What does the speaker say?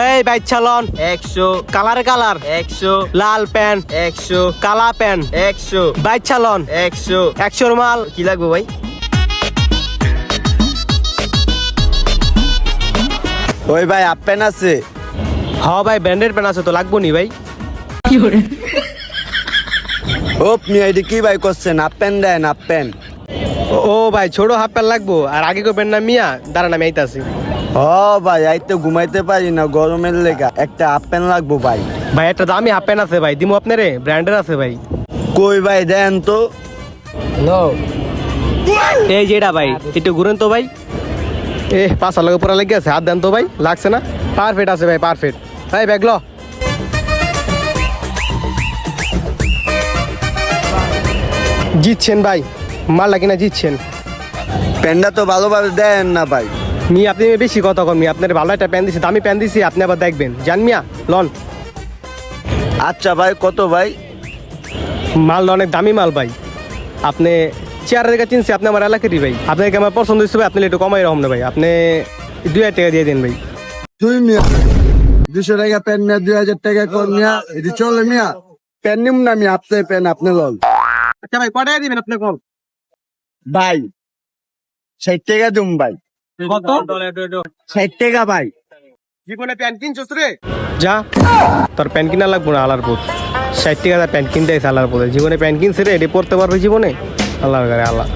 এই বাইক চালন একশো। কালারে কালার। একশো। লাল প্যান্ট। একশো। কালা প্যান্ট। একশো। বাইক চালন একশো। একশোর মাল। কি লাগবে ভাই? ওই ভাই হাফ প্যান্ট আছে? হ ভাই ব্র্যান্ডের প্যান্ট আছে তো লাগবো নি ভাই ও আপনি এটি কি ভাই করছেন? হাফ প্যান্ট দেন হাফ প্যান্ট। ও ভাই ছোট হাফ প্যান্ট লাগবো। আর আগে কো প্যান্ট না মিয়া দাঁড়ান আমি আইতাছি। ও ভাই আই তো ঘুমাইতে পারি না গরমের লেগা। একটা হাফ প্যান্ট লাগবো ভাই। ভাই একটা দামি হাফ প্যান্ট আছে ভাই দিমু আপনারে? ব্র্যান্ডের আছে ভাই। কই ভাই দেন তো। এই যেটা ভাই একটু ঘুরেন তো ভাই। এ পাঁচ লাগে পুরা লেগে আছে হাত দেন তো ভাই লাগছে না? পারফেক্ট আছে ভাই পারফেক্ট ভাই ব্যাগ ল। জিতছেন ভাই। মালটা কিনা জিতছেন? প্যান্টটা তো ভালোভাবে দেন না ভাই। মি আপনি বেশি কথা কম মি আপনার ভালো একটা প্যান দিছি দামি প্যান দিছি আপনি আবার দেখবেন। জান মিয়া লন। আচ্ছা ভাই কত ভাই? মাল অনেক দামি মাল ভাই। আপনি চেয়ার দেখে চিনছি আপনি আমার এলাকারই ভাই। আপনাকে আমার পছন্দ হয়েছে ভাই আপনি একটু কমাই রকম না ভাই। আপনি দুই হাজার টাকা দিয়ে দিন ভাই। তুই মিয়া দুশো টাকা প্যান্ট মিয়া দুই হাজার টাকা কর মিয়া। এটি চলে মিয়া। প্যান্ট নিম না আমি আপনি প্যান্ট আপনি লল আচ্ছা ভাই কটাই দিবেন আপনি কম ভাই ষাট টাকা দুম ভাই। কত? ষাট টাকা ভাই। জীবনে প্যান্ট কিনছস রে? যা তোর প্যান্ট কিনা লাগবো না আলার পর ষাট টাকা প্যান্ট কিনতে আছে আলার পরে জীবনে প্যান্ট কিনছে রে এটি পড়তে পারবে জীবনে? আল্লাহ আল্লাহ।